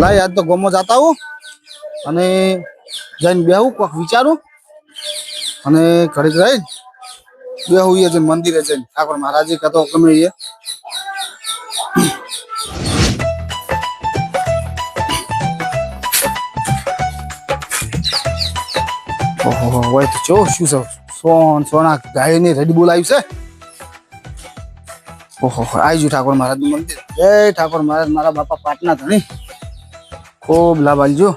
લાય, આજ તો ગોમો જતા હું અને જઈને બેહું, કોક વિચારું. અને ઘડીક રહી બેહું એ જઈને મંદિરે જઈને. ઠાકોર મહારાજે કહેતો, ગમે એ. હોય તો ચો શું છે? સોન, સોના ગાયની રેડી બોલાવી છે. ઓહો આવી ગયું ઠાકોર મહારાજનું મંદિર. જય ઠાકોર મહારાજ મારા બાપા પાટના ધણી. ખૂબ લાભ આલજો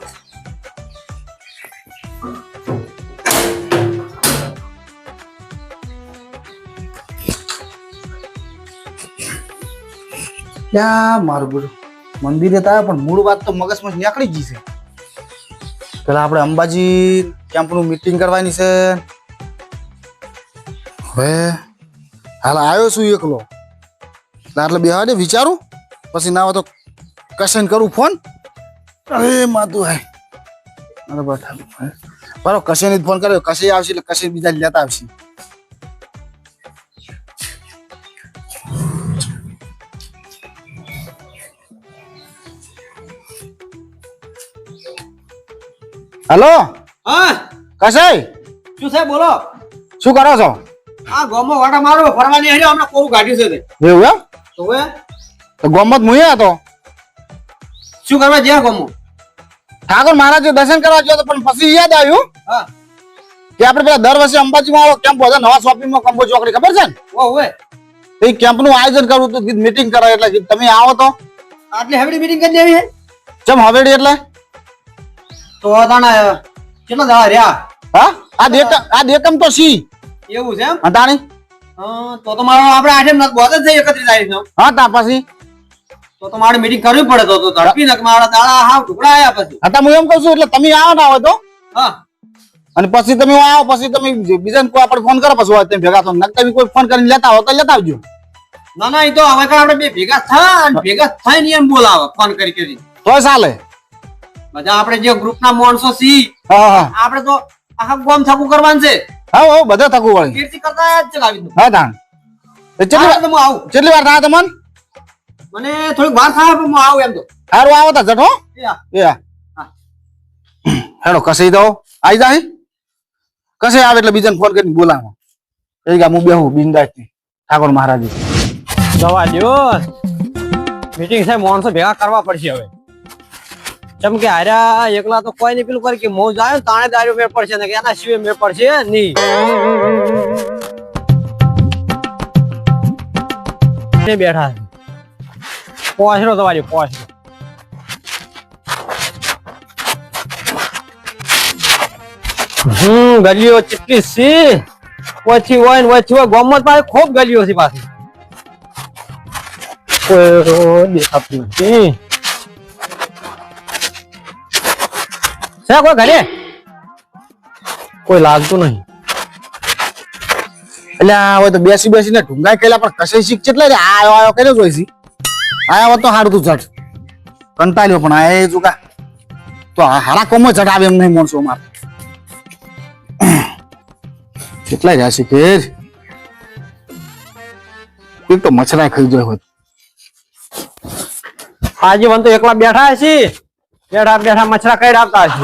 ક્યાં મારું બધું મંદિરે તો પણ મૂળ વાત તો મગજમાં નીકળી ગઈ છે. પેલા આપણે અંબાજી કેમ્પનું મીટિંગ કરવાની છે. હવે હાલ આવ્યો છું એકલો. એટલે બે બેહવા વિચારું. પછી ના હોય તો કશન કરું ફોન. અરે માતું હે. અરે બસ બરો કશે ને ફોન કર્યો. કશે આવશે એટલે કશે બીજા લેતા આવશે. હલો? હા. કશે શું છે બોલો. શું કરો છો? આ ગોમો વાટા મારો ફરવાની હેડ્યો હમણાં કોરું કાઢ્યું છે એવું એમ? તો ગોમત મુએ હતો. શું કરવા જ્યાં ગોમો ઠાકોર મહારાજ દર્શન કરવા ગયો તો પણ પછી યાદ આવ્યું હા. કે આપણે પેલા દર વર્ષે અંબાજીમાં આવો કેમ્પ હોય નવા શોપિંગમાં કંબો ચોકડી ખબર છે ને? તો કેમ્પનું આયોજન કરવું તો મીટિંગ કરાય એટલે તમે આવો તો. આટલી હવેડી મીટિંગ કરી દેવી ચમ હવેડી એટલે? તો તાણે કેટલા દાડા રહ્યા? હા? આ દેકમ આ દેકમ તો સી. એવું છે એમ? હા, તો તો મારો આપણે આઠે નત બોધ જ એકત્રીસ નો હા તા પછી. તો તો મારે મીટિંગ કરવી પડે તો તો ઝડપી નક મારા દાડા હાવ ટુકડા આયા પછી. હતા હું એમ કહું છું એટલે તમે આવો ના હોય તો? હા. અને પછી તમે આવો પછી તમે બીજાને કોઈ આપણે ફોન કરો પછી હોય તમે ભેગા થો નક તમે કોઈ ફોન કરીને લેતા હો તો લેતા આવજો. ના ના એ તો હવે આપણે બે ભેગા થા અને ભેગા થઈને એમ બોલાવે ફોન કરી કરી. તો ચાલે. બધા આપણે જે ગ્રુપના માણસો સી આપણે તો આખા ગોમ થકું કરવાનું છે. હા હો બધા થકું વળી. કીર્તિ કરતા જ ચલાવી દઉં. હા તાણ. કેટલી વાર કેટલી વાર થાય તમને? મને થોડીક વાર થાય પણ હું આવું એમ તો. સારું આવો તા જટ એ. હેડો કસી દો આવી જાય કસે આવે એટલે બીજાને ફોન કરીને બોલાવો. એ ગયા હું બેહું બિંદાસ ઠાકોર મહારાજ જવા દો મીટિંગ સાહેબ માણસો ભેગા કરવા પડશે હવે. કેમ કે હાર્યા એકલા તો કોઈ નહીં પેલું કરે કે મોજ આવ્યો તાણે દારૂ મેળ પડશે ને કે એના સિવાય મેળ પડશે નહીં. બેઠા છે. પહોંચરો તમારી પહોંચરો હમ ગલીઓ ચીટલી સી ઓછી હોય ને ઓછી હોય, ગોમત પાસે ખૂબ ગલીઓ છે પાછી. છે કોઈ ઘરે? કોઈ લાગતું નહીં. એટલે હોય તો બેસી બેસીને ઢુંગાઈ કેલા પણ કશે શીખ રે આ આયો આવ્યો કર્યો જોઈશી. આયા તો સારું તું જટ કંટાળ્યો પણ આ એ જુગા. તો હારા કોમ જટ આવે એમ નહીં માણસો મારે. કેટલા રહ્યા છે કે એક તો મચરા ખાઈ જાય હોત. આજે વન તો એકલા બેઠા છે બેઠા બેઠા મચ્છરા કઈ આપતા છે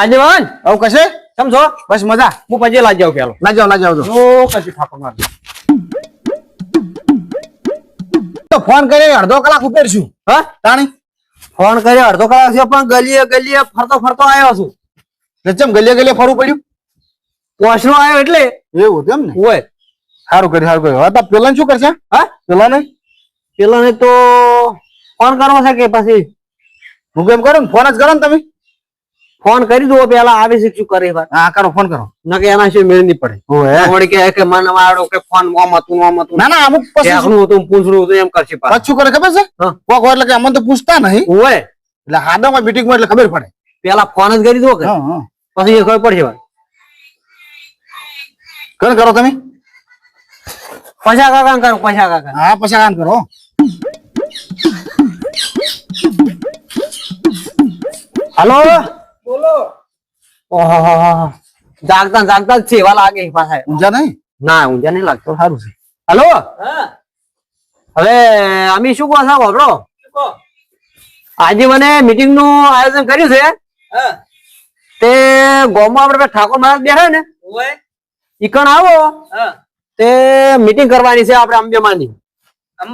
આજે વન? આવું કશે? સમજો? બસ મજા. હું પછી લાજ જાઉં પેલો. ના જાવ ના જાવ તો કશું ઠાકોર માર. ફોન કરી અડધો કલાક ઉપેરશું હા તાણી? ફોન કર્યો અડધો કલાક છે પણ ગલીએ ગલીએ ફરતો ફરતો આવ્યો છું. નચમ ગલીએ ગલીએ ફરવું પડ્યું? પોસનો આવ્યો એટલે? એવું હતું એમ ને? હોય. સારું કર્યું સારું કર્યું. હવે તો પેલા શું કરશે? હા? પેલા ને પેલા ને તો ફોન કરવો છે કે પછી? હું કેમ કરો ને ફોન જ કરો ને તમે. ફોન કરી દો પેલા આવે છે શું કરે હા કરો ફોન કરો. નકે એના છે મેળ નહીં પડે. ઓય કે કે મને મારો કે ફોન મોમ હતું મોમ હતું? ના ના અમુક પછી હતું પૂંછડું હતું એમ કરશે પાછું. કરે ખબર છે? કોક એટલે કે અમને તો પૂછતા નહીં. હોય એટલે હાદામાં મીટિંગમાં એટલે ખબર પડે. પેલા ફોન જ કરી દો કે. પછી એ ખબર પડશે કર કરો તમે? પૈસા કાકા કરો પૈસા કાકા. હા પૈસા કામ કરો હલો? બોલો. જાગતા જાગતા સેવા લાગે પાછા ઊંઝા નહીં? ના ઊંઝા નહીં લાગતો સારું છે. હલો? હવે અમે શું કહો સાહેબ આપણો આજે મને મીટિંગનું આયોજન કર્યું છે. તે ગોમાં આપણે ઠાકોર મહારાજ બેઠા ને ઈકણ આવો. તે મીટિંગ કરવાની છે આપણે અંબેમાની.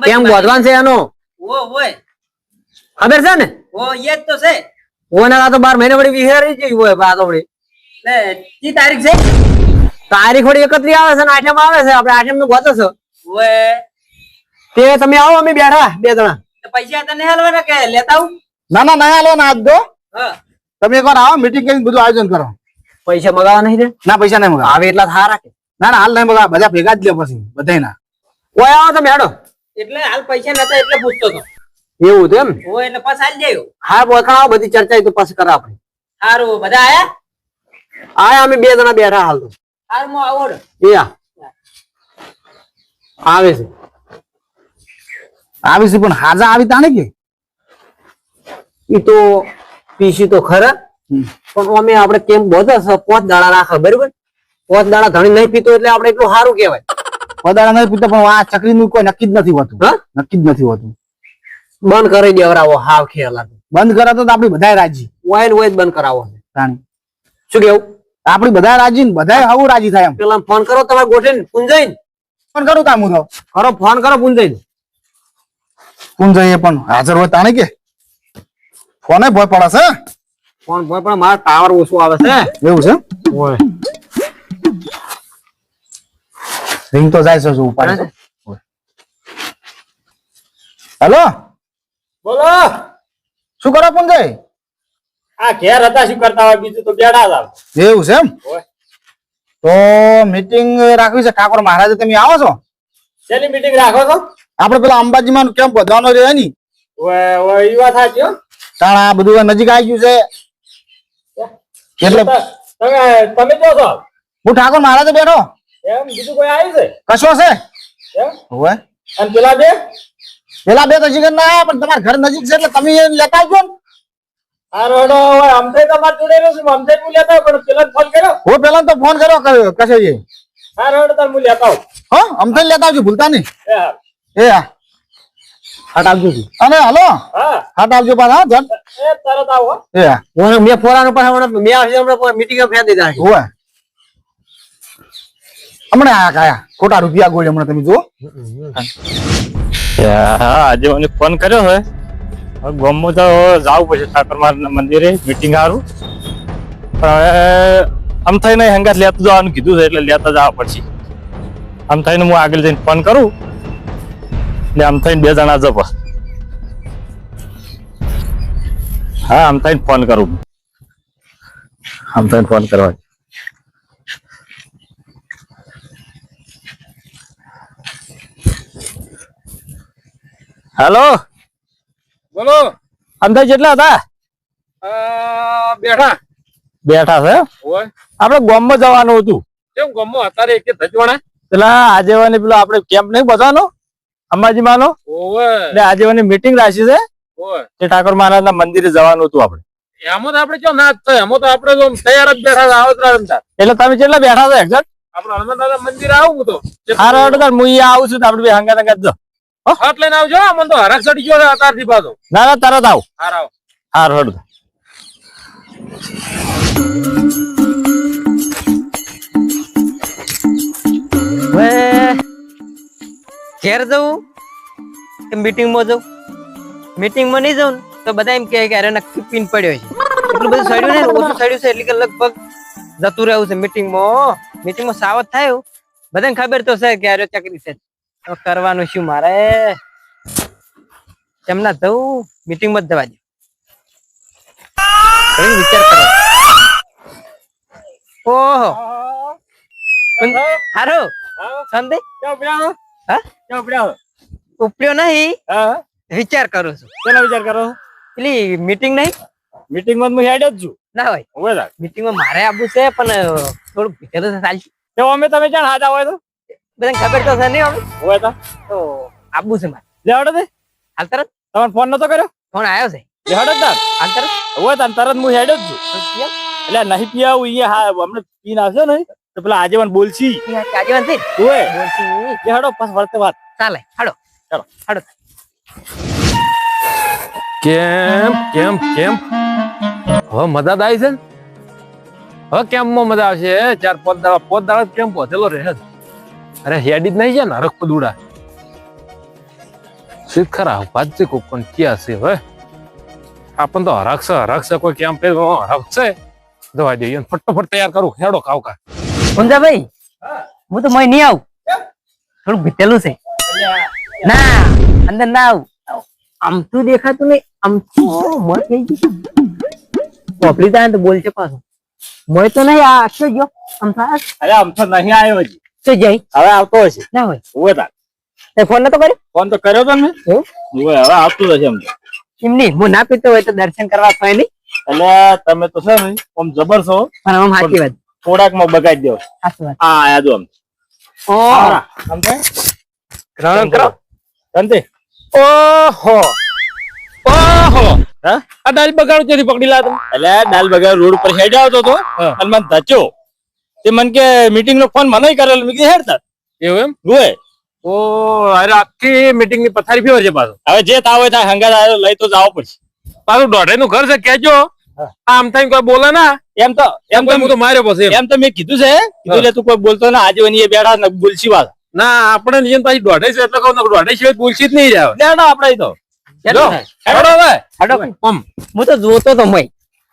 કેમ ગોઠવાન છે એનો ખબર છે ને? ઓના આ તો બાર મહિને વળી વિહેરી જઈ હોય આ તો વળી. તારીખ વળી એકત્રી આવે છે ને આઠમ આવે છે આપણે આઠમનું ગોતો છે. તે તમે આવો અમે બેઠા બે જણા. પૈસા તને હાલવાના કે લેતા આવું? ના ના ના હાલો ના આજ દો તમે એકવાર આવો મીટિંગ કરીને બધું આયોજન કરો. પૈસા મગાવા નહીં છે? ના પૈસા નહીં મગાવા આવે એટલા થારા કે? ના ના હાલ નહીં મગાવા બધા ભેગા જ લે પછી બધા ના ઓય આવો તમે હેડો. એટલે હાલ પૈસા નતા એટલે પૂછતો હતો એવું તેમ હોય એટલે પાછા આવી જાય હા બોલકા બધી ચર્ચા તો પછી કરા આપણે. સારું બધા આયા? આયા અમે બે જણા બેઠા હાલ તો. હાલ આવો છે. આવી છે પણ હાજા આવી તાણે કે? ઈ તો પીસી તો ખરા. પણ અમે આપણે કેમ બધા છે પોત દાડા રાખા બરોબર? પોત દાડા ધણી નહીં પીતો એટલે આપણે એટલું સારું કહેવાય. પદાડા નહીં પીતો પણ આ ચકરી નું કોઈ નક્કી જ નથી હોતું. નક્કી જ નથી હોતું. બંધ કરી દેવરાવો હાવ ખેલા બંધ કરે તો આપડે બધા રાજી. વાઈન વાઈન બંધ કરાવો શું કેવું? આપણે બધા રાજી ને બધા હવું રાજી થાય એમ. પેલા ફોન કરો તમારે ગોઠવીને પૂંજાઈ ફોન કરો તામ તો. કરો ફોન કરો પૂંજાઈ પૂંજાઈ પણ હાજર હોય તાણે કે? ફોને ભય પડે છે ફોન ભોય પણ મારા ટાવર ઓછું આવે છે એવું છે? ઓય. રિંગ તો જાય છે ઉપર હેલો બોલો. શું કરો પુંજય આ ઘેર હતા શું કરતા હોય બીજું તો બેડા હતા એવું છે એમ? તો મીટિંગ રાખવી છે. ઠાકોર મહારાજ તમે આવો છો? શેની મીટિંગ રાખો છો? આપણે પેલા અંબાજીમાં કેમ વધવાનો રહે ની ઓય ઓય વાત સાચી કારણ આ બધું નજીક આવી ગયું છે. એટલે તમે તમે જો છો? હું ઠાકોર મહારાજે બેઠો. એમ બીજું કોઈ આવ્યું છે? કશો છે? એમ? હોય. અને પેલા બે? પેલા બે તો જીગર ના આવ્યા પણ તમારા ઘર નજીક છે એટલે તમે એ લેતા આવજો ને. આ રોડો અમથે તમારે જોડે રહ્યો છું અમથે હું લેતા પણ પેલા ફોન કર્યો? હું પેલા તો ફોન કર્યો કશે છે આ રોડો તાર હું લેતા આવું. હા અમથે લેતા આવજો ભૂલતા નહીં. એ હા. હા. હાટ આવજો. અને હલો હા. હાથ આવજો પાછા હા જન એ તરત આવો એ હું. મેં ફોરાનો પાસે હમણાં મેં આવશે હમણાં મીટિંગ ફેર દીધા છે. હોય હમણાં આ કાયા ખોટા રૂપિયા ગોળી હમણાં તમે જુઓ. હા, આજે મને ફોન કર્યો હવે ગમો તો જવું પડશે ઠાકર મહારાજના મંદિરે મીટિંગ સારું પણ હવે આમ થઈને હંગાત લેતું જવાનું કીધું છે એટલે લેતા જવા પડશે. આમ થઈને હું આગળ જઈને ફોન કરું. એટલે આમ થઈને બે જણા જપ હા, આમ થઈને ફોન કરું. આમ થઈને ફોન કરવા. હેલો? બોલો. અંદર કેટલા હતા? બેઠા. બેઠા છે? આપડે આપણે ગામમાં જવાનું હતું. કેમ ગમો અત્યારે એક ધજવાણા. પેલા આજેવાની પેલો આપણે કેમ્પ નહીં બધાનો? અંબાજી માનો એટલે આજેવાની મીટિંગ રાખી છે. તે ઠાકોર મહારાજના મંદિરે જવાનું હતું આપણે. એમાં તો આપણે કેમ ના થાય? એમાં તો આપણે તો તૈયાર જ બેઠા આવતરા એટલે તમે કેટલા બેઠા છો એક્ઝેક્ટ આપડે હનુમાન દાદા મંદિર આવું તો. હારો હું આવું છું આપડે હંગાત હંગાત જો. હાથ લઈને આવજો મને તો હરક ચડી ગયો છે અત્યારથી પાછો. ના ના તરત આવ. હાર આવો. હાર હડ ઘેર જવું કે મીટિંગમાં જવું મીટિંગમાં નહીં જવું તો બધા એમ કહે કે અરે નક્કી પીન પડ્યો છે. એટલું બધું સડ્યું ને ઓછું સડ્યું છે એટલે કે લગભગ જતું રહેવું છે મીટિંગમાં મીટિંગમાં સાવધ થાય બધાને ખબર તો છે કે અરે ચકરી છે. કરવાનું શું મારે? તેમના જવું મીટિંગમાં માં જવા દે. વિચાર કરો. ઓહો. હારો. સંદે ઉપડ્યો નહીં. વિચાર કરું છું. કેનો વિચાર કરો? પેલી મીટિંગ નહીં? મીટિંગમાં હું હેડ જ છું. ના હોય. હવે માં મીટિંગમાં મારે આવવું છે પણ થોડું ભીતર તો ચાલશે. અમે તમે જાણ હાજા હોય તો? બધાને ખબર તો છે નહીં હવે? હોય તો. તો આવવું છે મારે. લેવડો હાલ તરત. તમારે ફોન નતો કર્યો? ફોન આવ્યો છે. લેવડો જ તાર. હાલ તરત. હોય તાર તરત હું હેડ જ છું. એટલે નહીં પીઆવું અહીંયા હા હમણાં પીને આવશે ને. તો પેલા આજેવાન બોલશી. કાજવાન છે હોય બોલશું. વાત. ચાલે હાડો. ચાલો. હાડો. કેમ કેમ કેમ? હવે મજા આવી છે ને? હવે કેમ મજા આવશે? ચાર પાંચ દાડા પાંચ દાડા કેમ પહોંચેલો રહે જ. અરે હેડી જ નહીં છે ને રખ દુડા શીખ ખરા છે કોક પણ ક્યાં છે હવે આપણ તો હરાકશે હરાકશે કોઈ કેમ પે હરાકશે. દવા દઈએ ફટોફટ તૈયાર કરું. હેડો કાવકા ભાઈ હું તો મય નહીં આવું. થોડું ભીતેલું છે. ના અંદર ના આવું. આમ તું દેખાતું નહીં. આમ મર થઈ ગયું પોપડી તો બોલશે પાછું. મય તો નહીં આ આટલો ગયો. આમ થાય અરે આમ તો નહીં આવ્યો હજી. તો જઈ. હવે આવતો હશે. ના હોય. ઉવે તાર. ફોન નતો કર્યો? ફોન તો કર્યો તો ને એવું? હવે આવતો હશે એમ તો. એમ હું ના પીતો હોય તો દર્શન કરવા થાય નહીં. એટલે તમે તો છે ને આમ જબર છો. પણ આમ સાચી વાત. થોડાકમાં બગાડી દો. સાચી વાત. આ આયા જો આમ. ઓહ, સમજે ગ્રહણ કરો. શાંતિ. ઓહો. ઓહો. હા? આ ડાલ બગાડો ત્યાંથી પકડી લા તમે. એટલે દાલ બગાડ રોડ પર હેડ આવતો તો હા. અને મને ધચ્યો તે મને કે મીટિંગ નો ફોન મને કરેલો. મેં કીધું હેડતા એવું એમ? હોય ઓ અરે આખી મીટિંગની પથારી ફેવર છે પાછું. હવે જે તાવ હોય ત્યાં હંગાત લઈ તો જાવ પડશે પાછું દોઢાઈ નું ઘર છે કેજો આમ થઈને કોઈ બોલે ના. એમ તો એમ તો તો હું તો માર્યો પછી એમ. એમ તો મેં કીધું છે કીધું લે તું કોઈ બોલતો ના આજે વની એ બેઠા ને બોલશી વાત. ના આપણે નિયમ પાછી દોઢે છે એટલે કહું દોઢે છે સિવાય બોલશી જ નહીં રહ્યા. ના આપણે તો. હેડો હવે. હેડો. હું તો જોતો તો મય.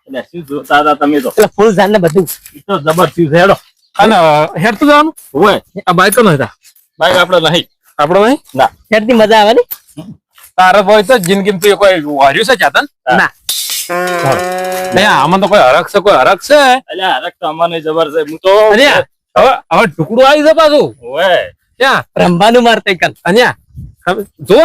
એટલે શું જોતા હતા તમે તો એટલે ફૂલ જાન ને બધું. ઈ તો જબરજસ્ત છે હેડો. અને હેડતું જવાનું? હોય. આ બાઈક નો હતા બાઈક આપણે નહીં. આપણો નહીં? ના. ત્યારથી મજા આવે ને? તારા હોય તો જિંદગી તો કોઈ વાર્યું છે ચાતન ના. આમાં તો કોઈ હરખ છે કોઈ હરખ છે? એટલે હરક તો અમારે જબર છે. હું તો હવે હવે ટુકડું આવી છે પાછું. હોય. ત્યાં રમવાનું મારતે કન અહીંયા. એ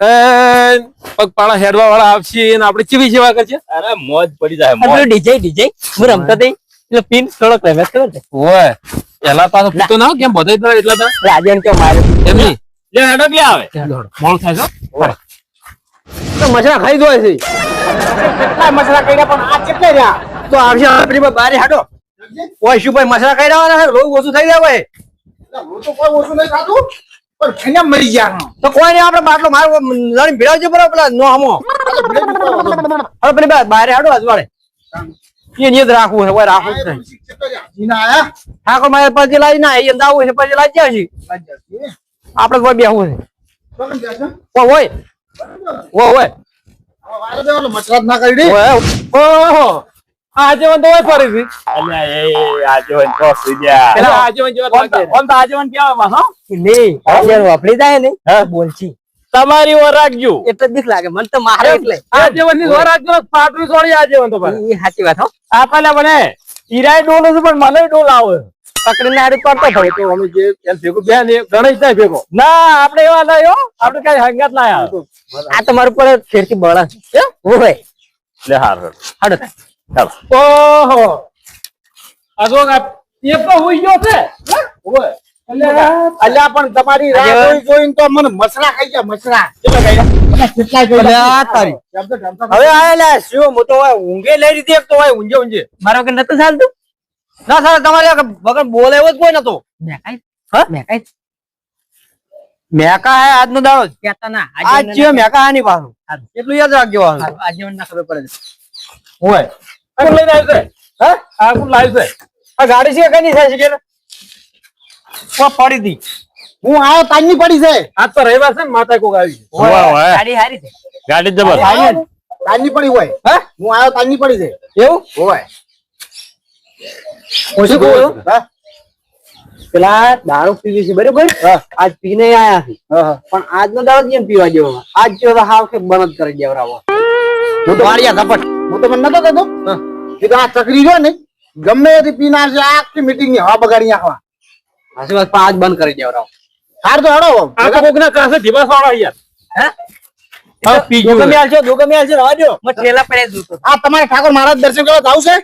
પગપાળા હેડવા વાળા આવશે આપડે આપણે ચીવી સેવા કરશે. અરે મોજ પડી જાય મોજ. DJ DJ. હું રમતા થઈ એટલે પિન થોડોક રમે ખબર છે? ઓય પેલા પાછો પીતો ના કેમ બધાય તો એટલા તા રાજન કે મારે? એમ નહીં. લે હેડો કે આવે. મોડું થાય છે તો મસરા ખાઈ દો છે કેટલા મસરા કર્યા પણ આ કેટલે રહ્યા? તો આવશે આપણી બારે હાડો. ઓય શું ભાઈ મસરા ને? લોહી ઓછું થઈ જાય ભાઈ. હું તો કોઈ ઓછું નહીં ખાતું પણ ખાઈને મરી ગયા તો કોઈ આપણે બાટલો મારો લડી ભીડાવજો બરાબર પેલા નો હમો. હવે પેલી બા- હાડો અજવાળે. એ નિયત રાખવું છે કોઈ રાખવું જ જીના આયા? ઠાકોર મારે પછી લાવી ના એ દાવું છે પછી લાવી જાય છે. આપણે કોઈ બેહવું છે. ઓ હોય. ઓ હોય. મચરાત ના કરી દે. ઓહો આજીવન તો હોય ફરીથી. અલ્યા એ આજીવન તો ગયા. આજીવન જેવા આજીવન કેવા પાછો નહીં વાપરી જાય ને બોલછી તમારી ઓર રાખજો. એટલે બીક લાગે મને તો મારે એટલે આજીવનની જોર આજનો પાટલું છોડી આજીવન તો એ સાચી વાત હો. આ પેલા મને ઈરાય ડોલ છે પણ મને ડોલ આવે. પકડીને આડી પડતો થયો તો અમે જે એમ બે ગણેશ થાય ભેગો. ના આપણે એવા આપણે કઈ હંગાત ના આ તમારું પર ફેરથી બળા છે લે હાર હાર. હાડો. થાય ચાલો. ઓહો. આ જો એ તો હોઈ ગયો છે. અલ્યા પણ તમારી રાહ જોઈ જોઈને તો મને મસરા ખાઈ ગયા મસરા કેટલા ગયા? તારી. હવે આયેલા શું હું તો હોય ઊંઘે લઈ રીતે એક તો હોય ઊંઝે ઊંઝે મારો કે નતું ચાલતું? ના સર તમારે વગર બોલે એવો જ કોઈ નતો. મેકાઈ હા? મેકાઈ મેકા હે આજનો દાડો કેતા કહેતા ના આજ મેકા આની પાછું એટલું યાદ રાખજો આજે આજીવન ના ખબર પડે હોય કોણ લઈને આવ્યું છે. હા? આ કોણ લાવ્યું છે. આ ગાડી છે કઈ થાય છે કે? પડી હતી. હું આયો તાજની પડી છે. આજ તો રવિવાર છે ને માતા કોક આવી છે. હોય, હોય. ગાડી હારી છે. ગાડી જબર. તાજની પડી હોય. હા? હું આયો તાજની પડી છે. એવું? હોય ઓછું કહું હા. પેલા દારૂ પીવી છે બરોબર? આજ પીને આયા છે. પણ આજનો દારૂ જ એમ પીવા જેવો આજ જો હાવ કે બંધ કરી દેવરાવો. હું તો ઝપટ હું તમને મને નતો કહેતો. કે આ ચકરી જો ને ગમે એથી પીનાર છે આખી મીટિંગની હવા બગાડી નાખવા. હાસી વાત પાંચ બંધ કરી દેવા હાર તો હડો આ તો કોકના કાસે ધીમા સોળા યાર. હે? હા પી ગયું દોગમે આલજો રવા દો મત ઠેલા પડે આ તમારે ઠાકોર મહારાજ દર્શન કરવા જાવ છે?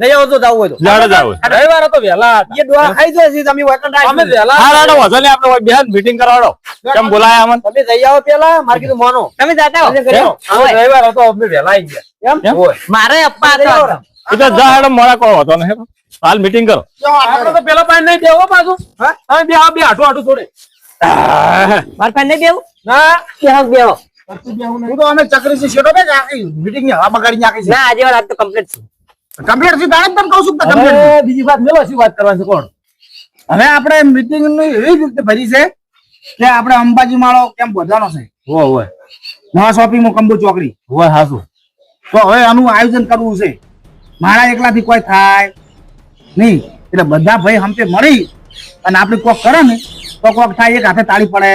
લઈ આવો તો જાવું હોય તો. લાડો જાવ રવિવાર હતો વહેલા એ દોડા ખાઈ જાય છે તમે વતન અમે રાખી હા લાડો વાંધો નહીં આપણે બેહાન મીટિંગ કરાવડો. કેમ બોલાયા અમને? તમે જઈ આવો પેલા મારે કીધું મોનો. તમે જાતા હો. રવિવાર હતો અમે વહેલા આવી ગયા. એમ મારે અપ્પા હતા. એ તો જા હેડો મોડા કરો વાંધો નહીં હાલ મીટિંગ કરો. આપણે તો પેલા પાણી નહીં દેવો પાછું. હા? બે આ બે આઠું આઠું થોડે મારે પાસે નહીં દેવું ના. કે હું તો અમે ચક્રી થી શેઠો બે મીટિંગની હવા બગાડી નાખી છે? ના આજે વાત તો કમ્પ્લીટ છે. કમ્પ્લીટથી તારે તને કહું છું કે complete છે. હવે બીજી વાત મેલો શું વાત કરવાની કોણ? હવે આપણે મીટિંગની એવી રીતે ભરી છે કે આપણે અંબાજી માળો કેમ વધવાનો છે? હોય હોય. નવા શોપિંગમાં કંબુ ચોકડી. હોય હાસુ તો હવે આનું આયોજન કરવું છે. મારા એકલાથી કોઈ થાય નહીં. એટલે બધા ભાઈ હમતે મળી અને આપણે કોક કરે ને તો કોક થાય એક હાથે તાળી પડે.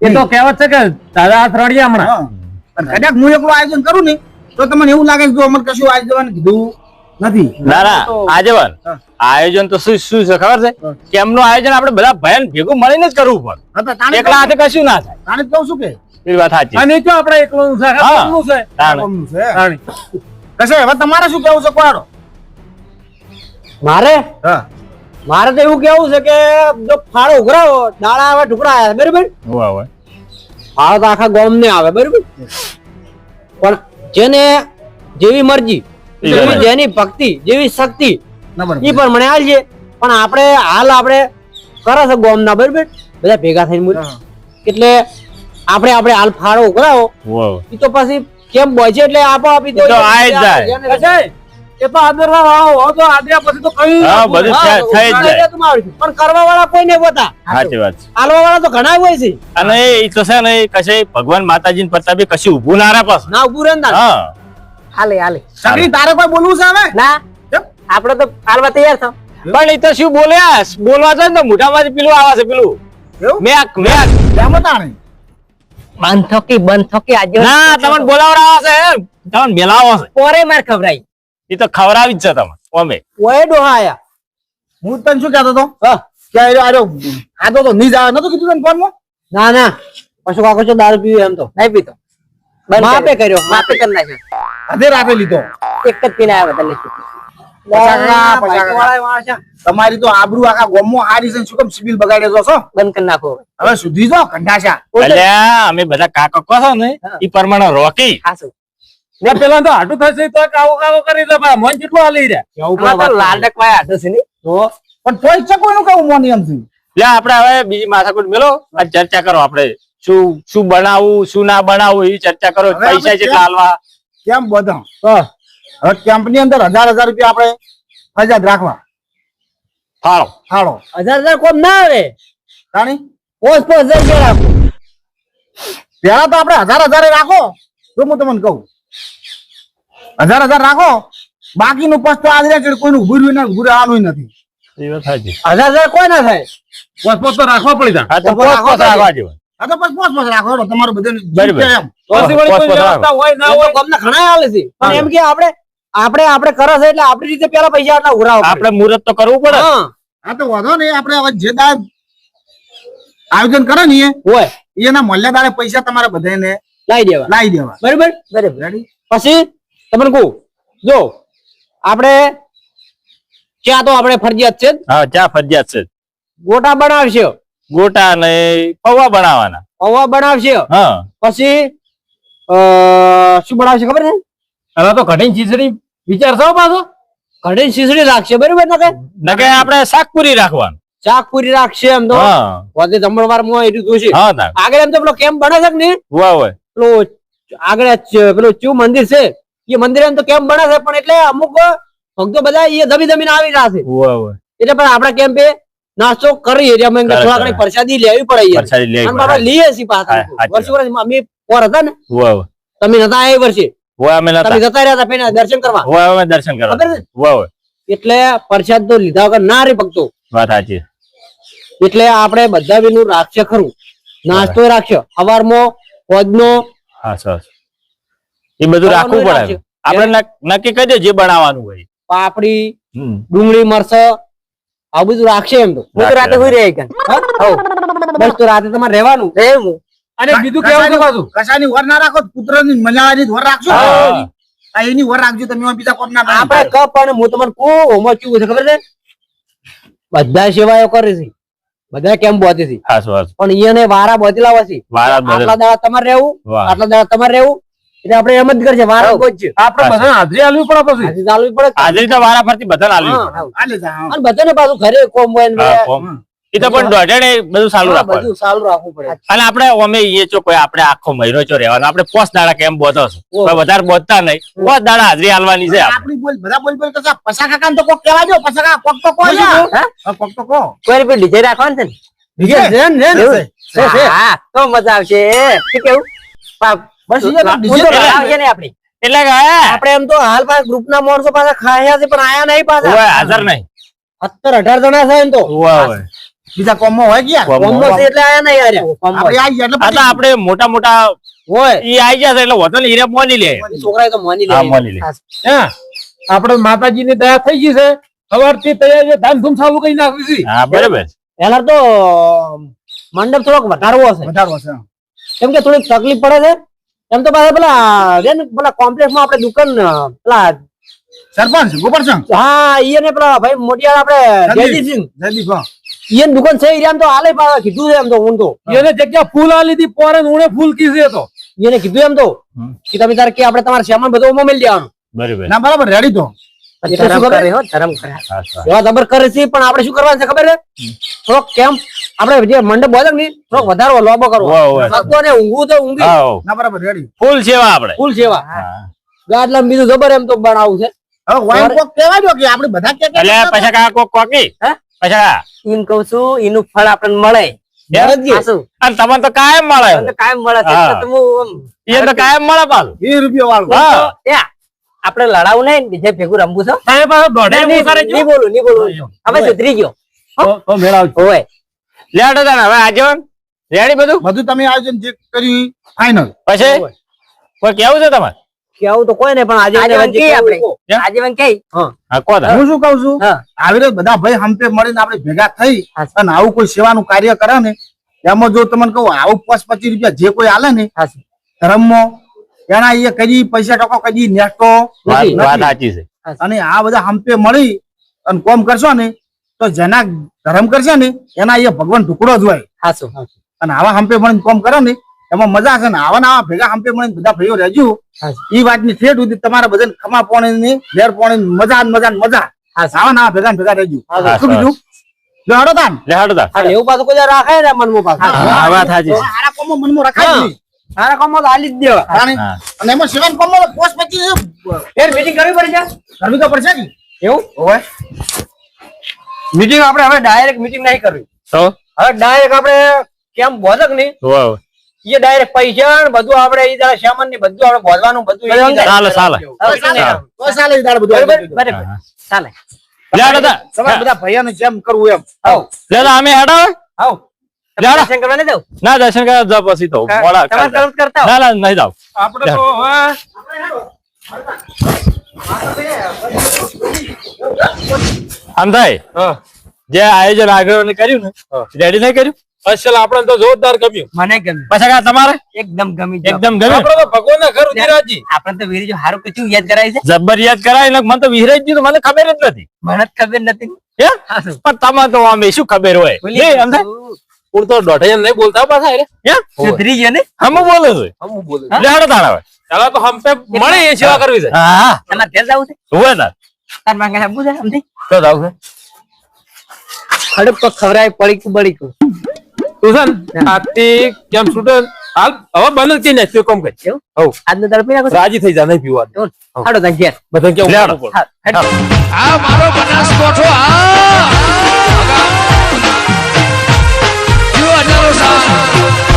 એ તો કહેવત છે કે દાદા હાથ રડીએ હમણાં. કદાચ હું એકલું આયોજન કરું ને તો તમને એવું લાગે કે જો અમને કશું આયોજન કીધું નથી? ના ના આજેવન હા. આયોજન તો શું શું છે ખબર છે? કેમનું આયોજન આપણે બધા ભયન ભેગું મળીને જ કરવું પડે. હા તો તાણે એકલા હાથે કશું ના થાય. તાણે કહું છું કે. એ વાત સાચી. અને તો આપણે એકલું છે એકલું છે. તાણે. છે તાણી. કશે હવે તમારે શું કેવું છે કોડો મારે? હા. મારે તો એવું કેવું છે કે જો ફાળો ઉઘરાવો દાળા આવે ટુકડા આવે બરાબર. ફાળો તો આખા ગોમ ને આવે બરાબર? પણ જેને જેવી મરજી જેવી જેની ભક્તિ જેવી શક્તિ એ પણ મને હાલશે પણ આપણે હાલ આપણે કરે છે ગામ ના બરાબર? બધા ભેગા થઈને મૂળ. એટલે આપણે આપણે હાલ ફાળો ઉઘરાવો. એ તો પછી કેમ બોય છે એટલે આપો આપી એ તો આ જાય. એ તો આદરવા વાળો હો તો આદર્યા પછી તો કઈ હા, બધું થઈ- થઈ જ જાય. પણ કરવા વાળા કોઈ નહીં હોતા? સાચી વાત છે. હાલવા વાળા તો ઘણા હોય છે. અને એ તો છે ને કશે ભગવાન માતાજી ને પ્રતાપે કશું ઊભું ના રહે પાછું ના ઉભું રહે ને હાલે હાલે. સગરી તારે કોઈ બોલવું છે હવે? ના. આપણે તો હાલવા તૈયાર થાવ પણ એ તો શું બોલ્યા? બોલવા જાય ને મોઢામાંથી પેલું આવે છે પેલું. મેક મેક. કેમ તાણે બંધ થોકી આજે ના તમને બોલાવડાવે છે તમને મેલાવો છે. પોરે માર ખવરાઈ એ તો ખવરાવી જ છે તમને ઓમે ઓય ડોહા આયા. હું તને શું કહેતો તો હા. કે આરો આ આતો તો નહીં જાય નતો કીધું તને ફોનમાં? ના ના. પછી કાકો છો દારૂ પીવે એમ તો. નહીં પીતો. માપે કર્યો. માપે કરી નાખ્યો. અધે રાતે લીધો. એક જ પીને આવ્યો તને. તમારી તો આબરૂ આખા ગોમમાં હારી છે શું કેમ સિવિલ બગાડે છો બંધ કરી નાખો હવે. સુધી જો અમે બધા કાકો છો ને એ પરમાણો રોકી. હાસુ ને પેલા તો હાટું થશે તો કાવો કાવો કરી દે ભાઈ. મન કેટલું હાલી રહ્યા? આમાં તો લાલડક વાય છે ને તો? પણ તોય છે કોઈનું કેવું મોની એમ થી આપણે હવે બીજી માથાકૂટ મેલો. આ ચર્ચા કરો આપણે. શું શું બનાવવું શું ના બનાવવું એ ચર્ચા કરો. પૈસા જેટલા હાલવા. કેમ બધા. હવે કેમ્પની અંદર હજાર હજાર રૂપિયા આપણે ફરજિયાત રાખવા. ફાળો. ફાળો. હજાર હજાર કોમ ના આવે. તાણી પોસ પોસ હજાર રૂપિયા રાખો. પેલા તો આપણે હજાર હજાર રાખો. તો હું તમને કહું. હજાર હજાર રાખો. બાકીનું પસ્તો આદરે છે. કોઈનું ઉભું રહ્યું ને ઉભું રહેવાનું નથી. એ વાત સાચી. હજાર હજાર કોઈ ના થાય. પોત પોત તો રાખવા પડી જાય. પોસ પોસ પોસ રાખવા જેવા આ તો પછી પોસ પોસ રાખો હેડો, તમારું બધું બરાબર. એમ. પછી વળી પોસ કોઈ પોસ વ્યવસ્થા હોય ના હોય ગામના ઘણા હાલે છે. પણ એમ કે આપણે આપણે આપણે કરે છે એટલે આપણી રીતે પેલા પૈસા આટલા ઉઘરાવો પડે. આપણે મુહૂર્ત તો કરવું પડે. હા. તો વાંધો નહીં આપણે હવે જે આયોજન કરે ને હોય. એના મોલ્યાદારે પૈસા તમારે બધાને લાવી દેવા. લાવી દેવા. બરાબર? બરાબર. પછી તમને કહું જો આપણે ચા તો આપણે ફરજિયાત છે જ. હા ચા ફરજિયાત છે ગોટા બનાવશે. ગોટા ને પૌવા બનાવવાના. પૌવા બનાવશે? હા. પછી શું બનાવશે ખબર છે? હવે તો કઠિન ખીચડી વિચારશો પાછો. કઠિન ખીચડી રાખશે બરોબર નકે નકે આપણે શાક પૂરી રાખવાનું. શાક પૂરી રાખશે એમ તો? વધે જમણવારમાં એટલું જોશે હા આગળ એમ તો પેલો કેમ્પ બને છે ને વાહ વાહ. પેલો આગળ પેલું ચુ મંદિર છે. એ મંદિર એમ તો કેમ્પ બને છે? પણ એટલે અમુક ભક્તો બધા એ દબી ધમીને આવી રહ્યા છે. એટલે પણ આપણા કેમ્પે નાસ્તો કરી અમે થોડા ઘણી પ્રસાદી લેવી પડે. લેવી લઈએ છીએ પાછા. વર્ષે વર્ષ અમે પોર હતા ને? તમે નતા એ વર્ષે? વાહ અમે નતા. તમે જતા રહ્યા હતા પેલા દર્શન કરવા? વાહ અમે દર્શન કરવા. ખબર છે? વાહ વાહ એટલે પ્રસાદ તો લીધા વગર ના રે ભક્તો. વાત સાચી. એટલે આપણે બધા બેનું રાખશે ખરું. નાસ્તો રાખ્યો. સવારમાં હોજનો હા સરસ. એ બધું રાખવું પડે. આપણે નક્કી કરી દે જે બનાવવાનું હોય. પાપડી ડુંગળી મરચ આ બધું રાખશે એમ તો. હું તો રાતે સુઈ રહી કે બસ તો રાતે તમારે રહેવાનું. રહેવું અને બીજું કેવું છે પાછું? કશાની વર ના રાખો પુત્રની મજાની વર રાખજો આ એની વર રાખજો. તમે બીજા કોણ ના આપણે કપ અને હું તમને કો ઓમાં કેવું છે ખબર છે? બધા સેવાઓ કરે છે. બધા કેમ બોતી છે? પણ એને વારા હોય છે. વારા આટલા દાડા તમારે રહેવું આટલા દાડા તમારે રહેવું એટલે આપણે એમ જ કરશે વારા બોતશે આપણે બધા હાજરી આલવી પડે પછી. હાજરી આલવી પડે. હાજરી તો વારા ફરતી બધાને આલવી. હા. જા, અને બધાને પાછું ઘરે કોમ હોય ને કોમ. એ તો પણ દોઢેડે બધું સારું રાખવું બધું સારું રાખવું પડે. અને આપણે અમે એ છો કોઈ આપણે આખો મહિનો ચો રહેવાનો. આપણે પોસ દાડા કેમ બોધો છો? વધારે બોધતા નહીં. પોસ દાડા હાજરી આલવાની છે આપણે. બોલ બધા બોલ બોલ કરતા પસા કાકા તો કોક કહેવા જો પસા કાકા કોક તો કો. હા? કોક તો કો કોઈ રૂપિયા ડીજે રાખવાનું છે ને? ડીજે? જેન જેન છે, છે. હા. તો મજા આવશે. કે કેવું? પા- બસ ને આપણી. એટલે આપણે એમ તો હાલ પાસે ગ્રુપ ના માણસો પાસે ખાયા છે પણ આયા નહીં પાછા. હાજર નહીં. સત્તર અઢાર જણા છે એમ તો. બીજા કોમમાં હોય ગયા. કોમમાં. છે એટલે આયા નહીં હાર્યા. આપણે આપણે મોટા મોટા હોય ઈ આઈ ગયા છે એટલે વતન હીરે મોની લે. છોકરા તો મોની લે. મોની લે. હા. આપણે માતાજીની દયા થઈ ગઈ છે. સવારથી તૈયારી ધામ ધૂમ ચાલુ કરી નાખી છે. હા બરાબર. પેલા તો મંડપ થોડોક વધારવો હશે વધારવો છે કેમ કે થોડીક તકલીફ પડે છે. એમ તો પાછા પેલા રે ને પેલા કોમ્પ્લેક્સમાં આપડે દુકાન પેલા સરપંચ ગોપાલસિંહ હા ઈ ને પેલા ભાઈ મોટિયાર આપડે જયદીપસિંહ. જયદીપ. ઈ દુકાન છે એમ તો હાલે પાછા કીધું છે એમ તો હું તો. એને જગ્યા ફૂલ આ લીધી પોરે ઉણે ફૂલ કીધી તો. એને કીધું એમ તો. કે તમે તારે કે આપણે તમારે સામાન બધો ઓમાં મેલી દેવાનું. બરાબર ના બરાબર રેડી તો. જબર કરે છે પણ આપણે શું કરવાનું છે ખબર છે? થોડોક કેમ? આપણે જે મંડપ બોલે ને થોડોક વધારો લોબો કરવો. ઊંઘવું તો ઊંઘી. બરાબર રેડી ફૂલ સેવા આપણે. ફૂલ સેવા. ગાડલા બીજું જબર એમ તો બનાવવું છે. કાયમ મળે. કાયમ મળે કાયમ મળે પાછું. વીસ રૂપિયા વાળું. આપણે લડાવું નહીં બીજે ભેગું રમવું છો. સાહેબ પાછો દોઢે નહીં, બોલું નહીં બોલું. હવે સુધરી ગયો. તો- તો હોય લેડો તાણ હવે આજે રેડી બધું? બધું તમે આયોજન જે કર્યું ફાઈનલ પછી? કોઈ કેવું છે તમારે? કેવું તો કોઈ નહીં પણ આજે આજે આપણે. કઈ હા. કો હું શું કઉ છું? આવી રીતે બધા ભાઈ હંપે મળીને આપણે ભેગા થઈ અને આવું કોઈ સેવાનું કાર્ય કરે ને એમાં જો તમને કહું આવું પાંચ પચીસ રૂપિયા જે કોઈ આલે ને હા. એના એ કદી પૈસા ટકો કદી નેસ્ટો વાત સાચી છે. અને આ બધા હંપે મળી અને કોમ કરશો ને તો જેના ધર્મ કરશે ને એના એ ભગવાન ટુકડો જ હોય. અને આવા હંપે મળીને કોમ કરો ને એમાં મજા છે ને આવા ને આવા ભેગા હંપે મળીને બધા ભાઈઓ રહેજો. એ વાતની ઠેઠ સુધી તમારા બધા ખમા પોણી ની ઘેર પોણી મજા ને મજા ને મજા. આવા ને આવા ભેગા ભેગા રહેજો. શું બીજું જો હડો તાન. લે હાડો એવું પાછું કોઈ રાખે ને મનમાં પાછું? હા, વાત હાજી સારા કોમો મનમાં રખાય કામમાં તો હાલી જ દેવા. અને એમાં સેવન કોમો પોસ્ટ પછી ફેર મીટિંગ કરવી પડે છે? કરવી તો પડશે ને. એવું? હોય મીટિંગ આપણે હવે ડાયરેક્ટ મીટિંગ નહીં કરવી. તો? હવે ડાયરેક્ટ આપણે કેમ બોધક નહીં? હોવે. એ ડાયરેક્ટ પૈસા ને બધું આપણે એ દાડે સામાન ને બધું આપણે બોધવાનું બધું ચાલે ચાલે, ચાલે. ચાલે. બધું બરાબર? ચાલે. બધા. હાડો ને જેમ કરવું એમ. આવો, તો અમે હેડો. આવો. દર્શન કરવા નહીં જાઉં? ના દર્શન કરવા જાવ પછી તો. મોડા તો કરતા ના ના નહીં જાવ આપણે તો આમ થાય? જે આયોજન આગળ કર્યું ને રેડી નહીં કર્યું? અસલ આપણે તો જોરદાર ગમ્યું મને ગમ્યું. પછી કાકા તમારે? એકદમ ગમી એકદમ ગમે આપણે તો ભગવાનના ઘર ઉતરાજી આપણે તો વીરજો હારું કચું યાદ કરાય છે? જબ્બર યાદ કરાય ને મને તો વિહરાઈ જ ગયું મને ખબર જ નથી. મને જ ખબર નથી. પણ તમારે તો આમ શું ખબર હોય? હું તો દોઢે નહીં બોલતા પાછા રે હે? સુધરી ગયો ને? હમ બોલે છે? હમ બોલે લે હાડો તાણ હવે ચાલો તો હમ પે મળે એ સેવા કરવી છે. હા તમારે ઘેર જવું છે? હોય ના તાર માંગે હબુ છે સમજી? તો જાવ છે. ખડે પર ખવરાય પડીકું. બળીકું તું છે આતી કેમ છૂટે? હાલ હવે બંધ થઈ કરી નાખ કોમ કરી? હવ આજનો દાડો પી નાખો રાજી થઈ જા નહીં પીવાનું. હાડો ત્યાં ઘેર. બધા કેવું? લે હા, હેડ. આ મારો બનાસકોઠો આ Rosa.